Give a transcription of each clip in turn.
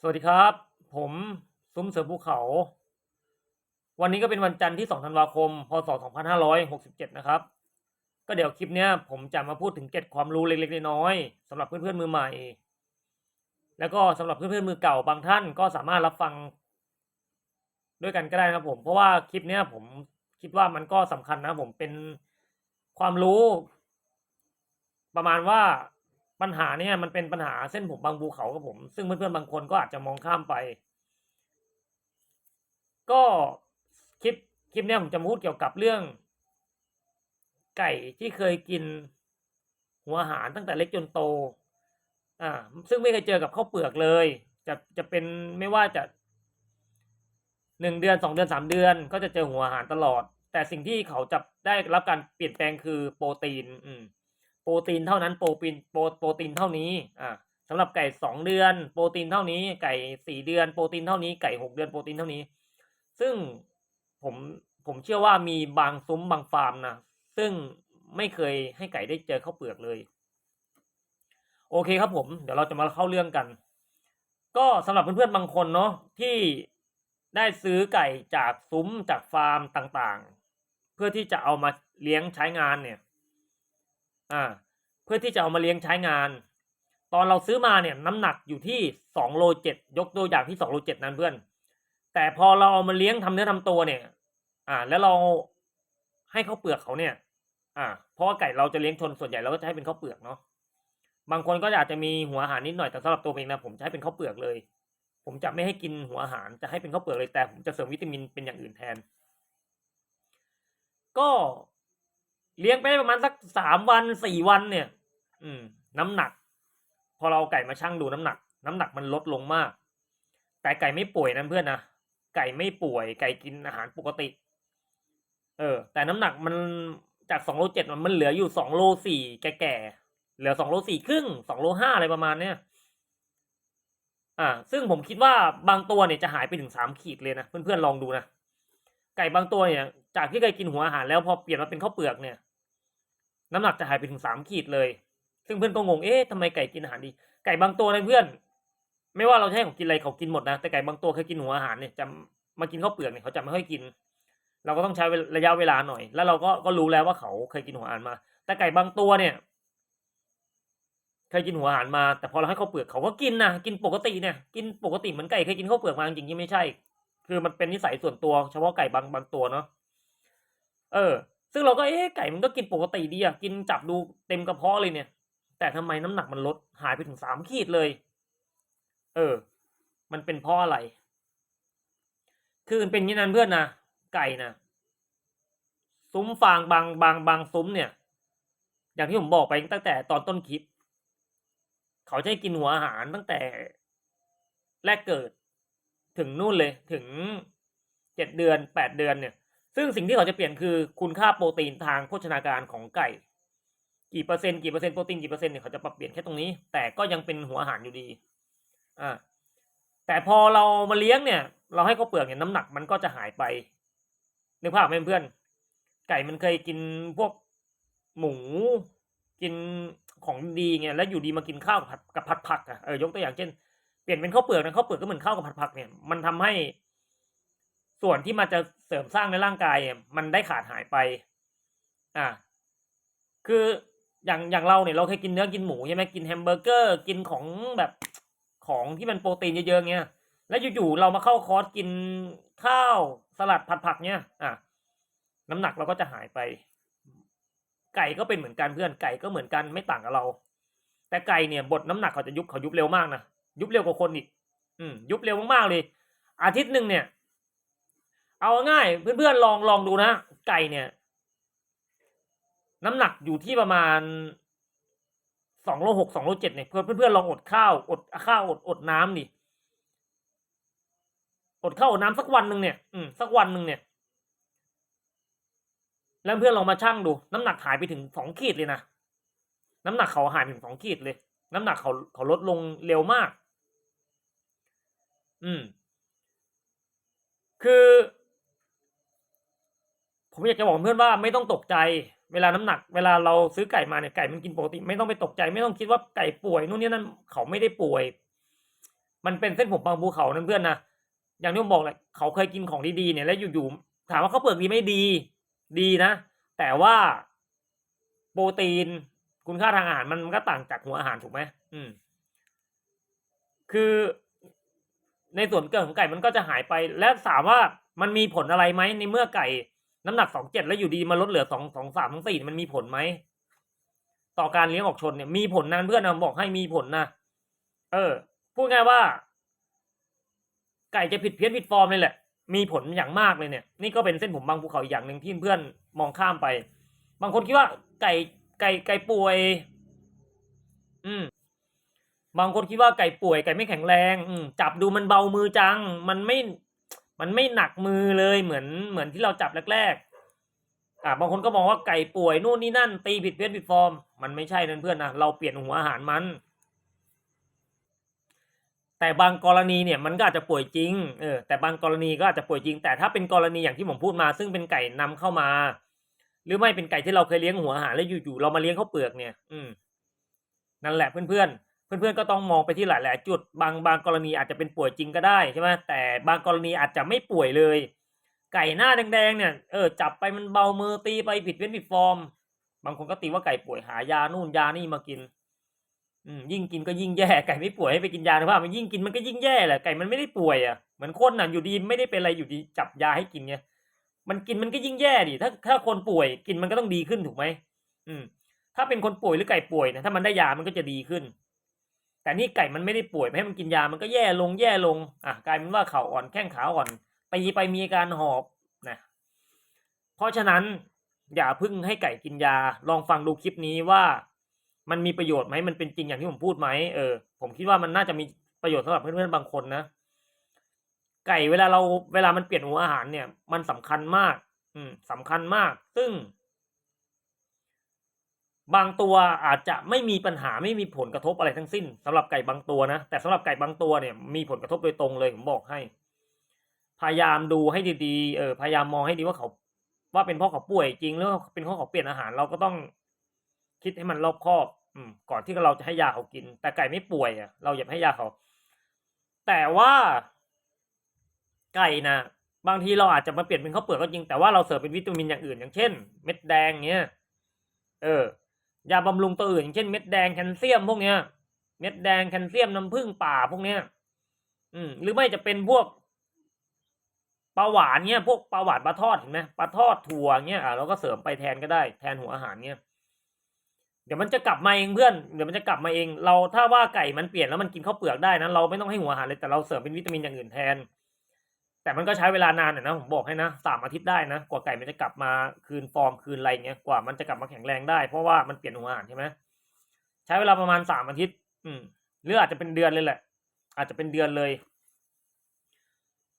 สวัสดีครับ ผมซุ้มเสือภูเขา วันนี้ก็เป็นวันจันทร์ที่ 2 ธันวาคม พศ 2567 นะครับ ก็เดี๋ยวคลิปเนี้ยผมจะมาพูดถึงเก็ดความรู้เล็กๆน้อยๆสำหรับเพื่อนๆมือใหม่ แล้วก็สำหรับเพื่อนๆมือเก่าบางท่านก็สามารถรับฟัง ด้วยกันก็ได้นะครับผม เพราะว่าคลิปเนี้ยผมคิดว่ามันก็สำคัญนะผมเป็นความรู้ ประมาณว่า ปัญหาเนี่ยมันเป็นปัญหาเส้นผมบางภูเขาครับผม ซึ่งเพื่อนๆบางคนก็อาจจะมองข้ามไป ก็คลิปคลิปเนี้ยผมจะมาพูดเกี่ยวกับเรื่อง ไก่ที่เคยกินหัวอาหารตั้งแต่เล็กจนโต อ่า ซึ่งไม่เคยเจอกับข้าวเปลือกเลย จะจะเป็นไม่ว่าจะหนึ่งเดือนสองเดือนสามเดือน ก็จะเจอหัวอาหารตลอด แต่สิ่งที่เขาจะได้รับการเปลี่ยนแปลงคือโปรตีน อืม โปรตีนเท่านั้นโปรตีนโปรโปรตีนเท่านี้อ่าสำหรับไก่สองเดือน โปรตีนเท่านี้ ไก่สี่เดือนโปรตีนเท่านี้ไก่หกเดือนโปรตีนเท่านี้ ซึ่งผมผมเชื่อว่ามีบางซุ้มบางฟาร์มนะซึ่งไม่เคยให้ไก่ได้เจอข้าวเปลือกเลย โอเคครับผม เดี๋ยวเราจะมาเข้าเรื่องกัน ก็สำหรับเพื่อนๆบางคนเนาะที่ได้ซื้อไก่จากซุ้มจากฟาร์มต่างๆ เพื่อที่จะเอามาเลี้ยงใช้งานเนี่ย อ่า เพื่อที่จะเอามาเลี้ยงใช้งาน ตอนเราซื้อมาเนี่ยน้ำหนักอยู่ที่สองโลเจ็ดยกตัวอย่างที่สองโลเจ็ดนั้นเพื่อน แต่พอเราเอามาเลี้ยงทำเนื้อทำตัวเนี่ย อ่า แล้วเราให้ข้าวเปลือกเขาเนี่ย อ่า เพราะว่าไก่เราจะเลี้ยงชนส่วนใหญ่เราก็จะให้เป็นข้าวเปลือกเนาะ บางคนก็อาจจะมีหัวอาหารนิดหน่อยแต่สำหรับตัวเองนะผมจะให้เป็นข้าวเปลือกเลย ผมจะไม่ให้กินหัวอาหารจะให้เป็นข้าวเปลือกเลยแต่ผมจะเสริมวิตามินเป็นอย่างอื่นแทน ก็ เลี้ยงไปได้ประมาณสักสามวันสี่วันเนี่ย อืม น้ำหนัก พอเราเอาไก่มาชั่งดูน้ำหนัก น้ำหนักมันลดลงมาก แต่ไก่ไม่ป่วยนะเพื่อนนะไก่ไม่ป่วย ไก่กินอาหารปกติ เออ แต่น้ำหนักมันจากสองโลเจ็ดมันเหลืออยู่สองโลสี่แก่ๆเหลือสองโลสี่ครึ่งสองโลห้าอะไรประมาณเนี้ยอ่า ซึ่งผมคิดว่าบางตัวเนี่ยจะหายไปถึงสามขีดเลยนะเพื่อนๆลองดูนะไก่บางตัวเนี่ย จากที่เคยกินหัวอาหารแล้วพอเปลี่ยนมาเป็นข้าวเปลือกเนี่ย น้ำหนักจะหายไปถึงสามขีดเลย ซึ่งเพื่อนก็งงเอ๊ะทำไมไก่กินอาหารดี ไก่บางตัวนะเพื่อน ไม่ว่าเราจะให้เขากินอะไรเขากินหมดนะแต่ไก่บางตัวเคยกินหัวอาหารเนี่ยจะมากินข้าวเปลือกเนี่ยเขาจะไม่ค่อยกิน เราก็ต้องใช้ระยะเวลาหน่อย แล้วเราก็ก็รู้แล้วว่าเขาเคยกินหัวอาหารมา แต่ไก่บางตัวเนี่ยเคยกินหัวอาหารมาแต่พอเราให้ข้าวเปลือกเขาก็กินนะกินปกติเนี่ยกินปกติเหมือนไก่เคยกินข้าวเปลือกมาจริงๆไม่ใช่ คือมันเป็นนิสัยส่วนตัวเฉพาะไก่บางบางตัวเนาะ เออ ซึ่งเราก็เอ๊ะไก่มันก็กินปกติดีอะกินจับดูเต็มกระเพาะเลยเนี่ย แต่ทำไมน้ำหนักมันลดหายไปถึงสามขีดเลย เออ มันเป็นเพราะอะไร คือเป็นอย่างนั้นเพื่อนนะไก่นะซุ้มฟางบางบางบางซุ้มเนี่ย อย่างที่ผมบอกไปตั้งแต่ตอนต้นคลิป เขาจะให้กินหัวอาหารตั้งแต่แรกเกิด ถึงนู่นเลยถึงเจ็ดเดือนแปดเดือนเนี่ย ซึ่งสิ่งที่เขาจะเปลี่ยนคือคุณค่าโปรตีนทางโภชนาการของไก่ กี่เปอร์เซ็นต์กี่เปอร์เซ็นต์โปรตีนกี่เปอร์เซ็นต์เนี่ยเขาจะปรับเปลี่ยนแค่ตรงนี้ แต่ก็ยังเป็นหัวอาหารอยู่ดีอ่าแต่พอเรามาเลี้ยงเนี่ย เราให้เขาวเปลือกเนี่ยน้ำหนักมันก็จะหายไปนึกภาพไหมเพื่อน ไก่มันเคยกินพวกหมูกินของดีไงแล้วอยู่ดีมากินข้าวกับผัดกับผัดผักอะเออยกตัวอย่างเช่นเปลี่ยนเป็นข้าวเปลือกนะข้าวเปลือกก็เหมือนข้าวกับผัดผักเนี่ยมันทำให้ ส่วนที่มันจะเสริมสร้างในร่างกายเนี่ยมันได้ขาดหายไป อ่า คืออย่างอย่างเราเนี่ยเราเคยกินเนื้อกินหมูใช่ไหมกินแฮมเบอร์เกอร์กินของแบบของที่มันโปรตีนเยอะๆเงี้ย แล้วอยู่ๆเรามาเข้าคอร์สกินข้าวสลัดผัดผักเนี่ย อะน้ำหนักเราก็จะหายไป ไก่ก็เป็นเหมือนกันเพื่อนไก่ก็เหมือนกันไม่ต่างกับเรา แต่ไก่เนี่ยบดน้ำหนักเขาจะยุบเขายุบเร็วมากนะยุบเร็วกว่าคนอีก อืม ยุบเร็วมากๆเลย อาทิตย์หนึ่งเนี่ย เอาง่ายเพื่อนๆลองลองดูนะ ไก่เนี่ย น้ำหนักอยู่ที่ประมาณสองโลหกสองโลเจ็ดเนี่ยเพื่อนเพื่อนลองอดข้าวอดข้าวอดอดน้ำดิอดข้าวอดน้ำสักวันหนึ่งเนี่ยอืมสักวันหนึ่งเนี่ย แล้วเพื่อนลองมาชั่งดู น้ำหนักหายไปถึงสองขีดเลยนะน้ำหนักเขาหายไปถึงสองขีดเลย น้ำหนักเขาเขาลดลงเร็วมาก อืม คือ ผมอยากจะบอกเพื่อนว่าไม่ต้องตกใจ เวลาน้ำหนัก เวลาเราซื้อไก่มาเนี่ยไก่มันกินปกติ ไม่ต้องไปตกใจ ไม่ต้องคิดว่าไก่ป่วยนู่นนี่นั่นเขาไม่ได้ป่วย มันเป็นเส้นผมบางภูเขานั่นเพื่อนนะอย่างที่ผมบอกเลยเขาเคยกินของดีๆเนี่ยแล้วอยู่ๆถามว่าเขาเปลือกดีไม่ดี ดีนะ แต่ว่าโปรตีนคุณค่าทางอาหารมันก็ต่างจากหัวอาหารถูกไหมอืม คือในส่วนเกินของไก่มันก็จะหายไป และถามว่ามันมีผลอะไรไหมในเมื่อไก่ น้ำหนักสองเจ็ดแล้วอยู่ดีมาลดเหลือสองสองสามสองสี่มันมีผลไหมต่อการเลี้ยงออกชนเนี่ยมีผลนะเพื่อนนะบอกให้มีผลนะเออ พูดง่ายว่า ไก่จะผิดเพี้ยนผิดฟอร์มเลยแหละ มีผลอย่างมากเลยเนี่ย นี่ก็เป็นเส้นผมบางภูเขาอีกอย่างหนึ่งที่เพื่อนมองข้ามไป บางคนคิดว่าไก่ไก่ไก่ป่วย อืม บางคนคิดว่าไก่ป่วยไก่ไม่แข็งแรง อืมจับดูมันเบามือจัง มันไม่ มันไม่หนักมือเลยเหมือนเหมือนที่เราจับแรกๆอ่าบางคนก็มองว่าไก่ป่วยนู่นนี่นั่น ตีผิดเพี้ยนผิดฟอร์ม มันไม่ใช่นั่นเพื่อนนะเราเปลี่ยนหัวอาหารมัน แต่บางกรณีเนี่ยมันก็อาจจะป่วยจริงเออแต่บางกรณีก็อาจจะป่วยจริง แต่ถ้าเป็นกรณีอย่างที่ผมพูดมา ซึ่งเป็นไก่นำเข้ามา หรือไม่เป็นไก่ที่เราเคยเลี้ยงหัวอาหารแล้วอยู่ๆเรามาเลี้ยงข้าวเปลือกเนี่ย อืมนั่นแหละเพื่อนๆ เพื่อนๆก็ต้องมองไปที่หลายๆจุด บางบางกรณีอาจจะเป็นป่วยจริงก็ได้ใช่ไหมแต่บางกรณีอาจจะไม่ป่วยเลย ไก่หน้าแดงๆเนี่ยเออจับไปมันเบามือตีไปผิดเว้นผิดฟอร์ม บางคนก็ตีว่าไก่ป่วยหายานู่นยานี่มากินอืมยิ่งกินก็ยิ่งแย่ไก่ไม่ป่วยให้ไปกินยานะว่ามันยิ่งกินมันก็ยิ่งแย่แหละไก่มันไม่ได้ป่วยอะเหมือนคนน่ะอยู่ดีไม่ได้เป็นอะไรอยู่ดีจับยาให้กินไงมันกินมันก็ยิ่งแย่ดิถ้าถ้าคนป่วยกินมันก็ต้องดีขึ้นถูกไหมอืมถ้าเป็นคนป่วยหรือไก่ป่วยเนี่ยถ้ามันได้ยามันก็จะดีขึ้น แต่นี่ไก่มันไม่ได้ป่วยไม่ให้มันกินยามันก็แย่ลงแย่ลงอะกลายเป็นว่าเข่าอ่อนแข้งขาอ่อนตีไปมีอาการหอบนะเพราะฉะนั้นอย่าพึ่งให้ไก่กินยา ลองฟังดูคลิปนี้ว่า มันมีประโยชน์ไหมมันเป็นจริงอย่างที่ผมพูดไหมเออผมคิดว่ามันน่าจะมีประโยชน์สำหรับเพื่อนๆบางคนนะ ไก่เวลาเราเวลามันเปลี่ยนหัวอาหารเนี่ย มันสำคัญมาก อืมสำคัญมาก ซึ่ง บางตัวอาจจะไม่มีปัญหาไม่มีผลกระทบอะไรทั้งสิ้นสำหรับไก่บางตัวนะ แต่สำหรับไก่บางตัวเนี่ยมีผลกระทบโดยตรงเลยผมบอกให้ พยายามดูให้ดีๆเออพยายามมองให้ดีว่าเขา ว่าเป็นเพราะเขาป่วยจริงหรือเป็นเพราะเขาเปลี่ยนอาหาร เราก็ต้องคิดให้มันรอบคอบ อืม ก่อนที่เราจะให้ยาเขากิน แต่ไก่ไม่ป่วยอะ เราอย่าให้ยาเขา แต่ว่า ไก่นะบางทีเราอาจจะมาเปลี่ยนเป็นข้าวเปลือกก็จริงแต่ว่าเราเสริมเป็นวิตามินอย่างอื่นอย่างเช่น เม็ดแดงเนี้ยเออ ยาบำรุงตัวอื่นอย่างเช่นเม็ดแดงแคลเซียมพวกเนี้ย เม็ดแดงแคลเซียมน้ำผึ้งป่าพวกเนี้ย อืม หรือไม่จะเป็นพวกปลาหวานเนี้ยพวกปลาหวานปลาทอดเห็นไหมปลาทอดถั่วเนี้ยอะเราก็เสริมไปแทนก็ได้แทนหัวอาหารเนี้ยเดี๋ยวมันจะกลับมาเองเพื่อนเดี๋ยวมันจะกลับมาเอง เราถ้าว่าไก่มันเปลี่ยนแล้วมันกินข้าวเปลือกได้นะเราไม่ต้องให้หัวอาหารเลยแต่เราเสริมเป็นวิตามินอย่างอื่นแทน แต่มันก็ใช้เวลานานหน่อยนะผมบอกให้นะสามอาทิตย์ได้นะกว่าไก่มันจะกลับมาคืนฟอร์มคืนอะไรเงี้ยกว่ามันจะกลับมาแข็งแรงได้เพราะว่ามันเปลี่ยนหัวอาหารใช่ไหมใช้เวลาประมาณสามอาทิตย์ อืมหรืออาจจะเป็นเดือนเลยแหละ อาจจะเป็นเดือนเลย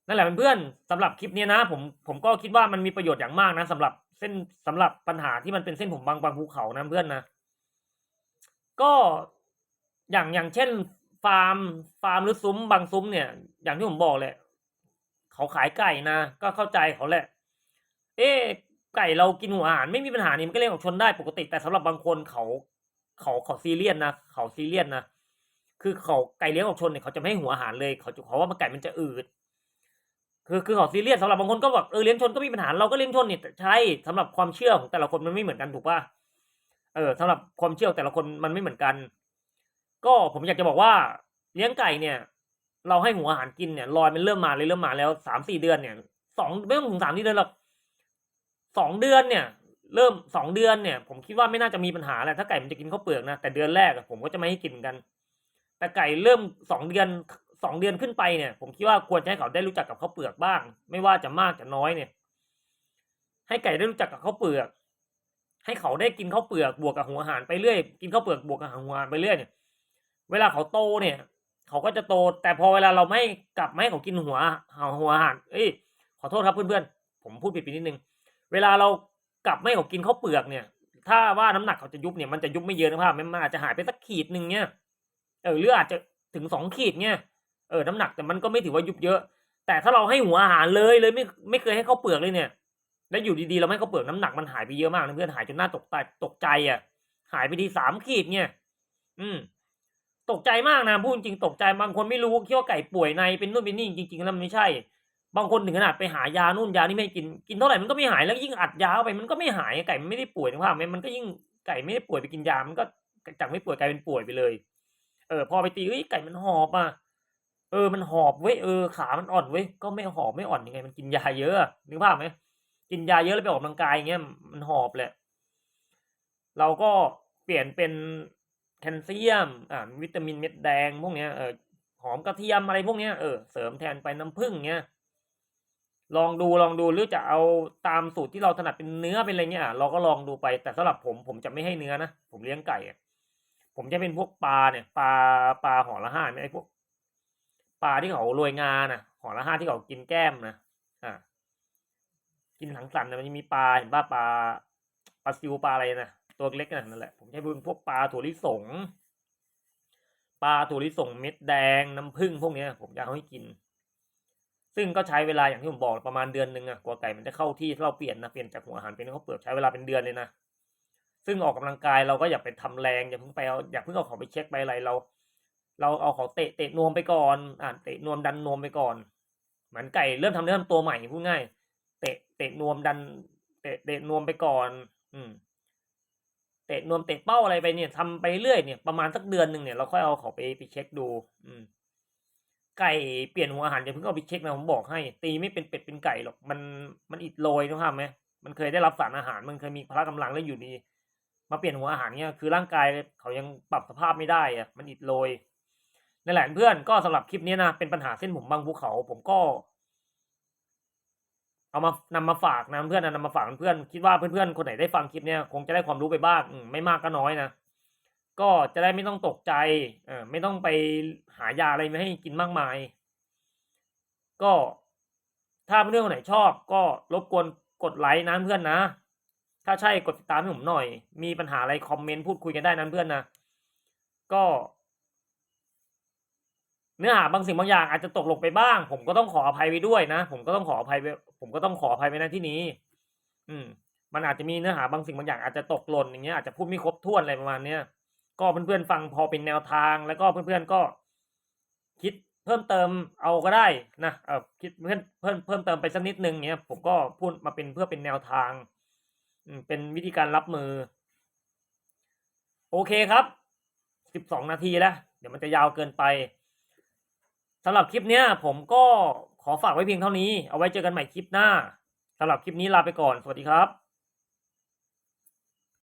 นั่นแหละเพื่อนๆสำหรับคลิปนี้นะผมผมก็คิดว่ามันมีประโยชน์อย่างมากนะสำหรับเส้นสำหรับปัญหาที่มันเป็นเส้นผมบางบางภูเขานะเพื่อนนะก็อย่างอย่างเช่น ฟาร์ม ฟาร์มหรือซุ้มบางซุ้มเนี่ย อย่างที่ผมบอกเลย เขาขายไก่นะ ก็เข้าใจเขาแหละ เอ๊ไก่เรากินหัวอาหารไม่มีปัญหานี่มันก็เลี้ยงออกชนได้ปกติแต่สำหรับบางคนเขาเขาเขาซีเรียสนะเขาซีเรียสนะคือเขาไก่เลี้ยงออกชนเนี่ยเขาจะไม่ให้หัวอาหารเลยเขาจะเขาว่ามันไก่มันจะอืดคือคือเขาซีเรียสสำหรับบางคนก็แบบเออเลี้ยงชนก็มีปัญหาเราก็เลี้ยงชนเนี่ยใช่สำหรับความเชื่อของแต่ละคนมันไม่เหมือนกันถูกป่ะเออสำหรับความเชื่อแต่ละคนมันไม่เหมือนกัน ก็ผมอยากจะบอกว่าเลี้ยงไก่เนี่ย เราให้หัวอาหารกินเนี่ยรอยมันเริ่มมาเลยเริ่มมาแล้วสามสี่เดือนเนี่ยสองไม่ต้องถึงสามสี่เดือนหรอกสองเดือนเนี่ย เริ่มสองเดือนเนี่ย ผมคิดว่าไม่น่าจะมีปัญหาแหละถ้าไก่มันจะกินข้าวเปลือกนะแต่เดือนแรกผมก็จะไม่ให้กินกัน แต่ไก่เริ่มสองเดือนสองเดือนขึ้นไปเนี่ย ผมคิดว่าควรจะให้เขาได้รู้จักกับข้าวเปลือกบ้าง ไม่ว่าจะมากจะน้อยเนี่ย ให้ไก่ได้รู้จักกับข้าวเปลือก ให้เขาได้กินข้าวเปลือกบวกกับหัวอาหารไปเรื่อย กินข้าวเปลือกบวกกับหัวอาหารไปเรื่อยเนี่ย เวลาเขาโตเนี่ย เขาก็จะโต แต่พอเวลาเราไม่กลับไม่ให้เขากินหัวหัวอาหารเอ้ยขอโทษครับเพื่อนๆ ผมพูดผิดไปนิดนึง เวลาเรากลับไม่ให้เขากินข้าวเปลือกเนี่ย ถ้าว่าน้ำหนักเขาจะยุบเนี่ยมันจะยุบไม่เยอะนะครับมันอาจจะหายไปสักขีดหนึ่งเนี่ยเออหรืออาจจะถึงสองขีดเนี่ยเออน้ำหนักแต่มันก็ไม่ถือว่ายุบเยอะ แต่ถ้าเราให้หัวอาหารเลยเลยไม่ไม่เคยให้ข้าวเปลือกเลยเนี่ยแล้วอยู่ดีๆเราไม่ให้ข้าวเปลือกน้ำหนักมันหายไปเยอะมากนะเพื่อนหายจนหน่าตกใจตกใจอะ หายไปทีสามขีดเนี่ย อืม ตกใจมากนะพูดจริงตกใจบางคนไม่รู้คิดว่าไก่ป่วยในเป็นนู่นเป็นนี่จริงๆแล้วมันไม่ใช่ บางคนถึงขนาดไปหายานู่นยานี่ไม่กินกินเท่าไหร่มันก็ไม่หายแล้วยิ่งอัดยาเข้าไปมันก็ไม่หายไก่มันไม่ได้ป่วยนะภาพไหมมันก็ยิ่งไก่ไม่ได้ป่วยไปกินยามันก็จากไม่ป่วยกลายเป็นป่วยไปเลย เออ พอไปตีเอ้ยไก่มันหอบอะเออมันหอบเว้ยเออขามันอ่อนเว้ยก็ไม่หอบไม่อ่อนยังไง มันกินยาเยอะนึกภาพไหมกินยาเยอะแล้วไปออกกำลังกายเงี้ยมันหอบแหละ เราก็เปลี่ยนเป็น ลเซียมอ่าวิตามินเม็ดแดงพวกเนี้ยเออหอมกระเทียมอะไรพวกเนี้ยเออเสริมแทนไปน้ำผึ้งเงี้ยลองดูลองดูหรือจะเอาตามสูตรที่เราถนัดเป็นเนื้อเป็นอะไรเงี้ยเราก็ลองดูไปแต่สำหรับผมผมจะไม่ให้เนื้อนะผมเลี้ยงไก่ผมจะเป็นพวกปลาเนี่ยปลาปลาห่อละห้าเนี่ยไอ้พวกปลาที่เขาโรยงานะห่อละห้าที่เขากินแก้มนะอ่ากินหลังสันนะมันจะมีปลาเห็นป่ะปลา ปลาซิวปลาอะไรนะตัวเล็กๆนั่นแหละผมใช้เป็นพวกปลาถั่วลิสงปลาถั่วลิสงเม็ดแดงน้ำผึ้งพวกนี้ผมจะเอาให้กิน ซึ่งก็ใช้เวลาอย่างที่ผมบอกประมาณเดือนหนึ่งอะกว่าไก่มันจะเข้าที่เราเปลี่ยนนะเปลี่ยนจากหัวอาหารเป็นข้าวเปลือกใช้เวลาเป็นเดือนเลยนะซึ่งออกกำลังกายเราก็อย่าไปทำแรงอย่าเพิ่งไปเอาอย่าเพิ่งเอาเขาไปเช็คไปอะไรเรา เราเอาเขาเตะเตะนวมไปก่อนอ่าเตะนวมดันนวมไปก่อนเหมือนไก่เริ่มทำเนื้อทำตัวใหม่พูดง่าย เตะเตะนวมดันเตะเตะนวมไปก่อน อืมเตะนวมเตะเป้าอะไรไปเนี่ยทำไปเรื่อยเนี่ยประมาณสักเดือนหนึ่งเนี่ยเราค่อยเอาเขาไปไปเช็คดู อืม ไก่เปลี่ยนหัวอาหารอย่าเพิ่งเอาไปเช็คนะผมบอกให้ ตีไม่เป็นเป็ดเป็นไก่หรอกมันมันอิดโรยนะครับไหมมันเคยได้รับสารอาหาร มันเคยมีพละกำลังแล้วอยู่ดีมาเปลี่ยนหัวอาหารเนี่ยคือร่างกายเขายังปรับสภาพไม่ได้อะมันอิดโรยนั่นแหละเพื่อนก็สำหรับคลิปนี้นะเป็นปัญหาเส้นผมบางภูเขา ผมก็ เอามานำมาฝากนะเพื่อนนะนำมาฝากเพื่อนคิดว่าเพื่อนๆคนไหนได้ฟังคลิปเนี้ยคงจะได้ความรู้ไปบ้างไม่มากก็น้อยนะก็จะได้ไม่ต้องตกใจเออไม่ต้องไปหายาอะไรมาให้กินมากมาย ก็ถ้าเพื่อนคนไหนชอบ ก็รบกวนกดไลค์นะเพื่อนนะ ถ้าใช่กดติดตามให้ผมหน่อย มีปัญหาอะไรคอมเมนต์พูดคุยกันได้นะเพื่อนนะก็ เนื้อหาบางสิ่งบางอย่างอาจจะตกลงไปบ้าง ผมก็ต้องขออภัยไปด้วยนะ ผมก็ต้องขออภัยไปผมก็ต้องขออภัยไปในที่นี้ อืม มันอาจจะมีเนื้อหาบางสิ่งบางอย่างอาจจะตกหล่นอย่างเงี้ยอาจจะพูดไม่ครบถ้วนอะไรประมาณเนี้ยก็เพื่อนๆฟังพอเป็นแนวทางแล้วก็เพื่อนๆก็ คิดเพิ่มเติมเอาก็ได้นะเออคิดเพิ่มเพิ่มเพิ่มเติมไปสักนิดนึงเนี้ยผมก็พูดมาเป็นเพื่อเป็นแนวทางอืมเป็นวิธีการรับมือ โอเคครับสิบสองนาทีแล้ว เดี๋ยวมันจะยาวเกินไป สำหรับคลิปเนี้ยผมก็ขอฝากไว้เพียงเท่านี้ เอาไว้เจอกันใหม่คลิปหน้าสำหรับคลิปนี้ลาไปก่อน สวัสดีครับ